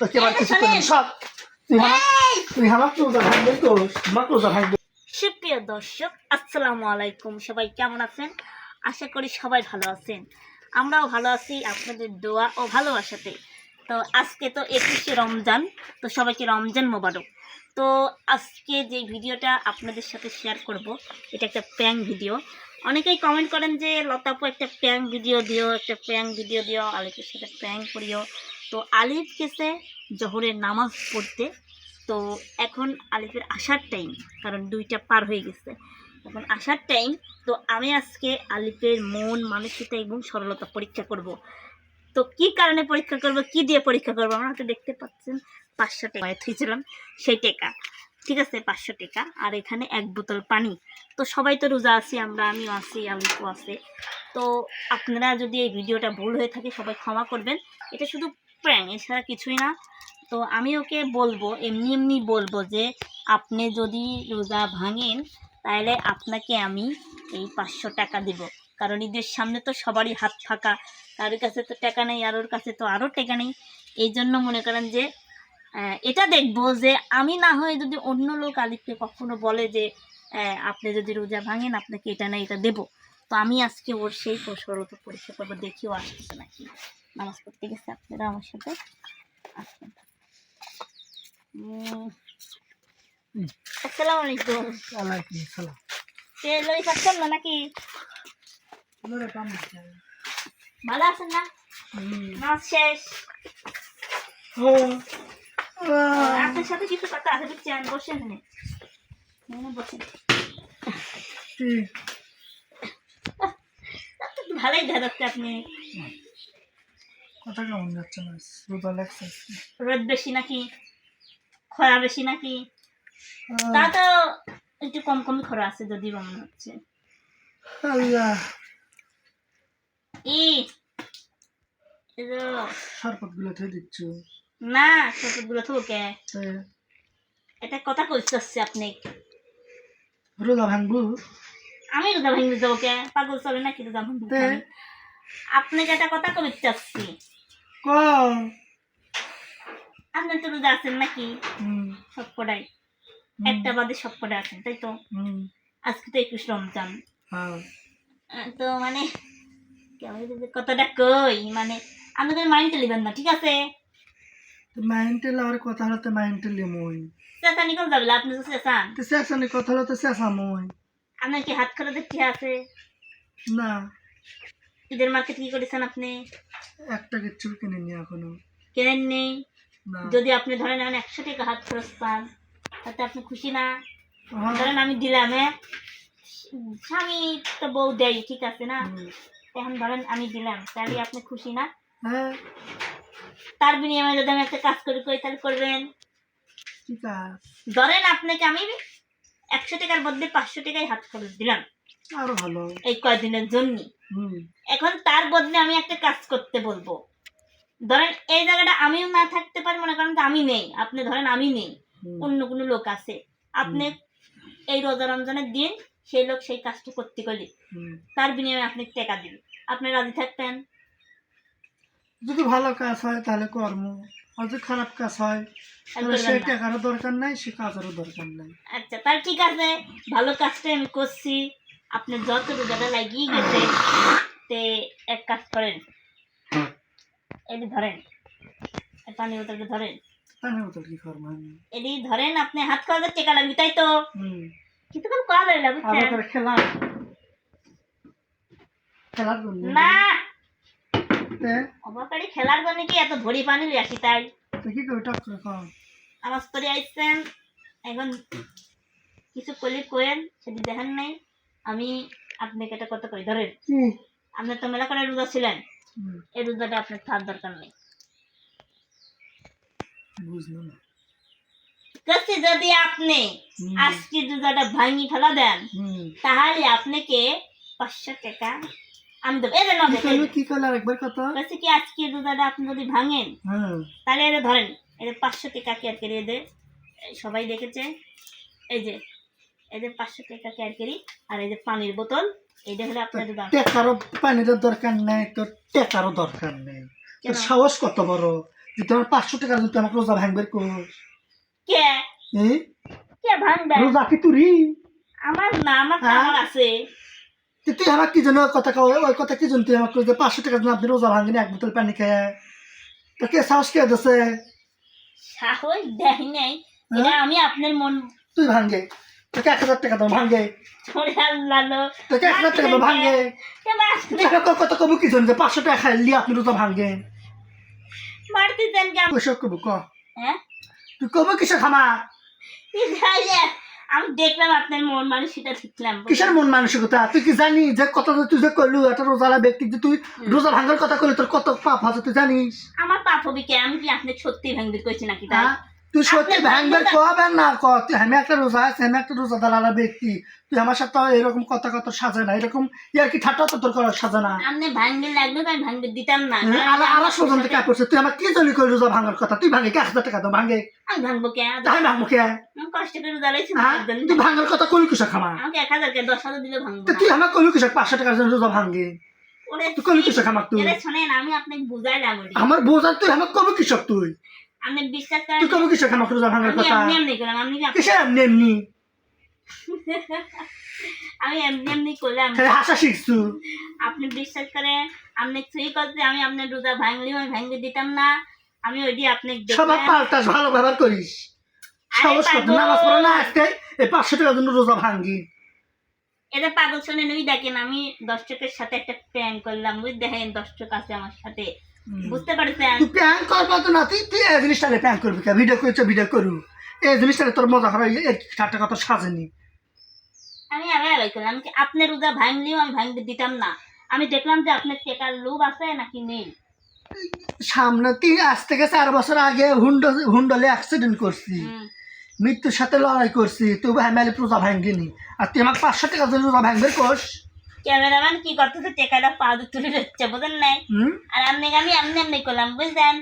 তোকে আবার কিছু করবি সব তুই আমার তুই আমার ক্লোজার ভাঙবি তো আমার ক্লোজার ভাঙবি সুপ্রিয় দর্শক আসসালামু আলাইকুম। সবাই কেমন আছেন? আশা করি সবাই ভালো আছেন। আমরাও ভালো আছি আপনাদের দোয়া ও ভালোবাসাতে। তো আজকে তো একুশে রমজান তো সবাইকে রমজান মোবারক। তো আজকে যে ভিডিওটা আপনাদের সাথে শেয়ার করব এটা একটা প্যাং ভিডিও। অনেকেই কমেন্ট করেন যে লতাপু একটা প্যাং ভিডিও দিও একটা প্যাং ভিডিও দিও আলিফের সাথে প্যাং করিও। তো আলিফ গেছে জহরের নামাজ পড়তে। তো এখন আলিফের আসার টাইম কারণ দুইটা পার হয়ে গেছে। এখন আসার টাইম তো আমি আজকে আলিফের মন, মানসিকতা এবং সরলতা পরীক্ষা করব। তো কি কারণে পরীক্ষা করব, কি দিয়ে পরীক্ষা করব আমরা তো দেখতে পাচ্ছেন, পাঁচশো টাকা থুইছিলাম, সেই টাকা। ঠিক আছে, পাঁচশো টাকা, আর এখানে এক বোতল পানি। তো সবাই তো রোজা আছি, আমরা, আমিও আছি, আলিফও আছে। তো আপনারা যদি এই ভিডিওটা ভুল হয়ে থাকে, সবাই ক্ষমা করবেন। এটা শুধু প্র্যাং এছাড়া কিছুই না। তো আমি ওকে বলব, এমনি এমনি বলব যে, আপনি যদি রোজা ভাঙেন তাহলে আপনাকে আমি এই পাঁচশো টাকা দিব। কারণ ঈদের সামনে তো সবারই হাত ফাঁকা। কারোর কাছে তো টাকা নেই, আর ওর কাছে তো আরও টাকা নেই। এই জন্য মনে করেন যে এটা দেখব যে, আমি না হয় যদি অন্য লোক আলিফকে কখনো বলে যে আপনি যদি রোজা ভাঙেন, আপনাকে এটা না এটা দেবো। তো আমি আজকে ওর সেই কৌশলতা পরীক্ষা করব দেখিও আসতেছে নাকি নামাজ পড়তে গেছে আপনারা আমার সাথে আসবেন। আসসালামু আলাইকুম। ওয়ালাইকুম আসসালাম। কে লই খাচ্ছেন না নাকি? তোরা কাম দিছে ভালো আছেন না? নামাজ শেষ। ও আপনার সাথে কিছু কথা আছে বুঝছেন বসেন ভালোই দেখা যাচ্ছে আপনি। কথা কেমন যাচ্ছে না? রোদা লাগছে রোদ বেশি নাকি? খরা বেশি নাকি? তা তো একটু কম কমই খরা আছে যদি মনে হচ্ছে। আল্লাহ। ই শরবতগুলো খেয়ে দিচ্ছ? না সবগুলো তো ওকে তাই এটা কথা কইতেছে আপনি। ভাঙবো? আমি রোজা ভাঙি দেবো কে? পাগল চলে নাকি রোজা ভাঙবো তে? আপনাকে একটা কথা কবে চাচ্ছি। ক আপনি তো রোজা আছেন নাকি? হুম। সব কটাই একটা বাদে সব কটা আছেন তাই তো? আজকে তো একুশ রমজান। হ্যাঁ। তো মানে কথাটা কই? মানে আমাদের মাইন্ড লিবেন না ঠিক আছে? মাইন্ডে লাওয়ার কথা হলো তো মাইন্ডে লিমই চেঁচা নিকল যাবে আপনি তো চেঁচান। তো শেষানি কথা হলো তো শেষামই আপনার কি হাত খরচের ঠিক আছে? না। ঈদের মার্কেট কি করেছেন আপনি? একটা কিচ্ছু কিনিনি এখনও। কেনেন নেই যদি আপনি ধরেন এখন একশো টাকা হাত খরচ পান তাতে আপনি খুশি না? হ্যাঁ, ধরেন আমি দিলাম হ্যাঁ? স্বামী তো বউ দেয় ঠিক আছে না? এখন ধরেন আমি দিলাম তাহলে আপনি খুশি না? হ্যাঁ। তার বিনিময়ে যদি আমি একটা কাজ করি কই তাহলে করবেন? ধরেন আপনাকে আমি একশো টাকার বদলে পাঁচশো টাকায় হাত খরচ দিলাম। আরও ভালো। এই কয়দিনের জন্য? এখন তার বদলে আমি একটা কাজ করতে বলব। ধরেন এই জায়গাটা আমিও না থাকতে পারি মনে করেন আমি নেই। আপনি ধরেন আমি নেই অন্য কোনো লোক আছে। আপনি এই রোজা রমজানের দিন সেই লোক সেই কাজটা করতে গেলে তার বিনিময়ে আপনি টাকা দিবেন। আপনি রাজি থাকতেন যদি ভালো কাজ হয় তাহলে কর্ম আর যদি খারাপ কাজ হয় তাহলে সেই টাকারও দরকার নাই সে কাজেরও দরকার নাই। আচ্ছা তার ঠিক আছে ভালো কাজটাই আমি করছি। আপনি যত রোজাটা লাগিয়ে গেছে তে এক কাজ করেন। এটি ধরেন। পানি বোতলটা ধরেন। তাহলে তো কি এটি ধরেন আপনি হাত লাগবে তাই তো। করা যায় না বুঝছেন? খেলা খেলার জন্য না। অবাকারি খেলার জন্য কি এত ভরি পানি আসি তাই? কি করে আসছেন এখন কিছু করলে কোয়েন সেটি দেখেন নাই। আমি আপনাকে একটা কথা কই ধরেন আপনি তো মেলা করে রোজা ছিলেন এই রোজাটা আপনার থার দরকার নেই। কাছে যদি আপনি আজকে রোজাটা ভাঙি ফেলা দেন তাহলে আপনাকে পাঁচশো টাকা আমি দেবো যে কি নগদ করবে কি করলে আরেকবার কথা? কাছে কি আজকে রোজাটা আপনি যদি ভাঙেন হ্যাঁ। তাহলে এদের ধরেন এদের পাঁচশো টাকা কেয়ার করি এদের সবাই দেখেছে? এই যে এদের পাঁচশো টাকা আর এই যে পানির বোতল এইটা হলো আপনাদের দাম টেকারও পানির দরকার নেই তোর টেকারও দরকার নেই। তোর সাহস কত বড়? যে তোমার পাঁচশো টাকা যদি আমাকে রোজা ভাঙবে কে? কে ভাঙবে? রোজা কি তুরি? আমার না আমার হ্যাঁ? আছে। তুই আমার কি জন্য কথা কও? ওই কথা কি জন্য তুই আমাকে যে পাঁচশো টাকা জন্য আপনি রোজা ভাঙেন এক বোতল পানি খেয়ে তো কে সাহস কে দিছে? সাহস দেয় নাই। হ্যাঁ? এটা আমি আপনার মন তুই ভাঙ্গে তোকে এক হাজার টাকা দাও ভাঙ্গে। তোকে এক হাজার টাকা দাও ভাঙ্গে। কত কব কি জন্য যে পাঁচশো টাকা খাইলি আপনি রোজা ভাঙ্গে। মারতে দেন কেমন? কইসব কব ক? হ্যাঁ? তুই কব কিসের খামা? আমি দেখলাম আপনার মন সেটা দেখলাম কিসের মন মানসিকতা? তুই কি জানি যে কথা যে তুই যে করলু একটা রোজালা ব্যক্তি যে তুই রোজা ভাঙার কথা করলি তোর কত পাপ আছে তুই জানিস? আমার পাপ হবে কে? আমি কি আপনি সত্যি ভাঙতে কইছি নাকি তাই? হ্যাঁ? তুই সত্যি আপনি ভাঙবে কবে না ক তুই আমি একটা রোজা আছে আমি একটা রোজা দালালা ব্যক্তি। তুই আমার সাথে এরকম কথা কত সাজে না এরকম ইয়ার কি ঠাট্টা তো তোর করার সাজে না? আপনি ভাঙবে লাগল তো আমি ভাঙবে দিতাম না। হ্যাঁ, আলা আলা সজন থেকে পড়ছে তুই আমার কি জলি করে রোজা ভাঙার কথা? তুই ভাঙে কি হাজার টাকা দাও ভাঙে? আমি ভাঙবো কে? তাই ভাঙবো কে? আমি কষ্ট করে জ্বালাইছি হ্যাঁ তুই ভাঙার কথা কলি কিসব খামা? আমাকে এক হাজার কে দশ হাজার দিলে ভাঙবো তুই আমার কলি কিসব পাঁচশো টাকার জন্য রোজা ভাঙে। ওরে তুই কলি কিসব খামাক তুই? শোনেন আমি আপনাকে বুঝাইলাম আমার বোঝার তুই আমার কবি কিসব তুই? আপনি বিশ্বাস করেন তুই কবি কিসব খামাক রোজা ভাঙার আমি কথা? এমনি এমনি করলাম কি কিসে এমনি এমনি? আমি এমনি এমনি করলাম। খালি হাসা শিখছু। আপনি বিশ্বাস করেন আপনি সেই করতে আমি আপনার রোজা ভাঙলি আমি ভাঙতে দিতাম না। আমি ওইটি আপনি সবার পাল্টাস ভালো ব্যবহার করিস। সাহস কত নামাজ পড়ে না আজকে এই পাঁচশো টাকার জন্য রোজা ভাঙ্গি এটা পাগল শুনে নই দেখেন আমি দর্শকের সাথে একটা প্র্যাঙ্ক করলাম। বুঝ দেখেন দর্শক আছে আমার সাথে। বুঝতে পারছেন? তুই করব তো না তুই তুই এই জিনিসটারে প্যাং করবি কে ভিডিও করছ ভিডিও করু। এই জিনিসটারে তোর মজা ঠাট্টা কথা সাজেনি। আমি আগে আগে করলাম কি আপনার রোজা ভাঙলিও আমি ভাঙতে দিতাম না? আমি দেখলাম যে আপনার টেকার লোভ আছে নাকি নেই? সামনে তুই আজ থেকে চার বছর আগে হুন্ড হুন্ডলে অ্যাক্সিডেন্ট করছি। মৃত্যুর সাথে লড়াই করছি তুই হ্যামেলি রোজা ভাঙ্গিনি আর তুই আমাকে পাঁচশো টাকা রোজা ভাঙবে কোষ? ক্যামেরাম্যান কি করতেছে? টেকাটা পা দিয়ে তুলে যাচ্ছে বুঝেন নাই? হুম? আর আপনি আমি এমনি এমনি করলাম বুঝলেন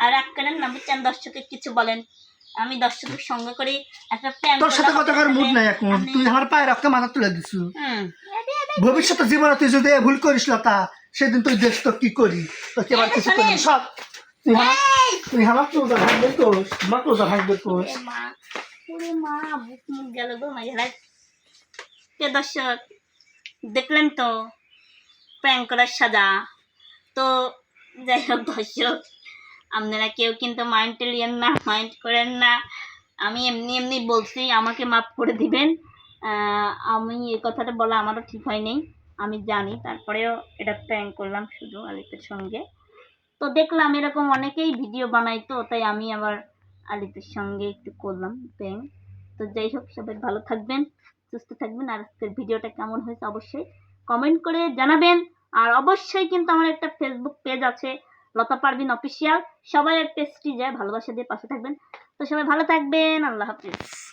আর রাগ করেন না বুঝছেন? দর্শকের কিছু বলেন। আমি দর্শকের সঙ্গে করে একটা প্ল্যান তোর সাথে কথা করার মুড নাই এখন? তুই আমার পায়ে মাথা তুলে দিছু। ভবিষ্যতে জীবনে তুই যদি ভুল করিস লতা সেদিন তুই দেখ তো কি করি? তোকে এবার কিছু করি সব। তুই আমার তুই আমার ক্লোজা ভাঙবে কোষ আমার ক্লোজা ভাঙবে কোষ ওরে মা মা বুক মুখ গেল গো মাঝে কে দর্শক দেখলেন তো প্র্যাঙ্ক করার সাজা তো যাই হোক, দর্শক, আপনারা কেউ কিন্তু মাইন্ড টেলিয়েন না মাইন্ড করেন না। আমি এমনি এমনি বলছি, আমাকে মাফ করে দিবেন। আমি এই কথাটা বলা আমারও ঠিক হয়নি, আমি জানি। তারপরেও এটা প্র্যাঙ্ক করলাম শুধু আলিপের সঙ্গে। তো দেখলাম এরকম অনেকেই ভিডিও বানাই তো, তাই আমি আবার আলিপের সঙ্গে একটু করলাম প্র্যাঙ্ক তো যাই হোক, সবাই ভালো থাকবেন। সুস্থ থাকবেন। আর আজকের ভিডিওটা কেমন হয়েছে অবশ্যই কমেন্ট করে জানাবেন। আর অবশ্যই কিন্তু আমার একটা ফেসবুক পেজ আছে, লতা পারবিন অফিসিয়াল সবাই পেজটি যায় ভালোবাসা দিয়ে পাশে থাকবেন। তো সবাই ভালো থাকবেন। আল্লাহ হাফিজ।